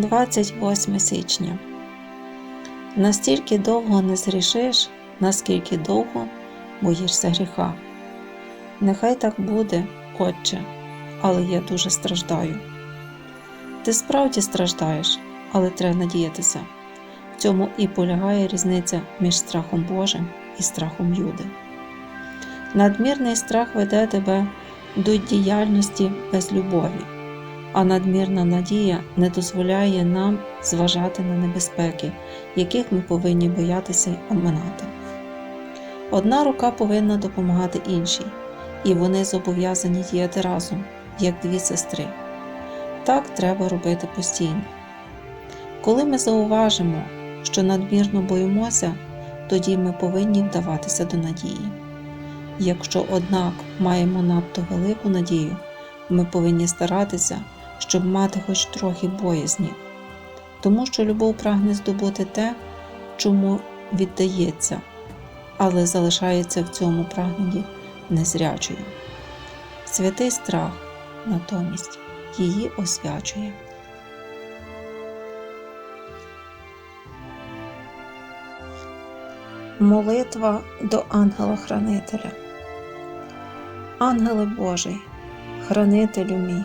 28 січня. Настільки довго не згрішиш, наскільки довго боїшся гріха. Нехай так буде, Отче, але я дуже страждаю. Ти справді страждаєш, але треба надіятися. В цьому і полягає різниця між страхом Божим і страхом Юди. Надмірний страх веде тебе до діяльності без любові, а надмірна надія не дозволяє нам зважати на небезпеки, яких ми повинні боятися й оминати. Одна рука повинна допомагати іншій, і вони зобов'язані діяти разом, як дві сестри. Так треба робити постійно. Коли ми зауважимо, що надмірно боїмося, тоді ми повинні вдаватися до надії. Якщо, однак, маємо надто велику надію, ми повинні старатися, щоб мати хоч трохи боязні, тому що любов прагне здобути те, чому віддається, але залишається в цьому прагненні незрячою. Святий страх натомість її освячує. Молитва до ангела-хранителя. Ангеле Божий, хранителю мій,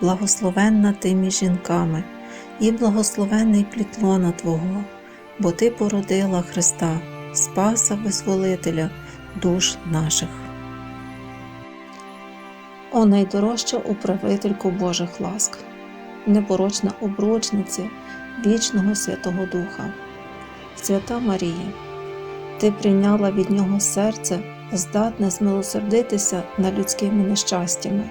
благословенна ти між жінками, і благословенний плітлона Твого, бо Ти породила Христа, Спаса Визволителя душ наших. О найдорожча управителько Божих ласк, непорочна обручниця вічного Святого Духа, Свята Марія, Ти прийняла від Нього серце, здатне змилосердитися над людськими нещастями,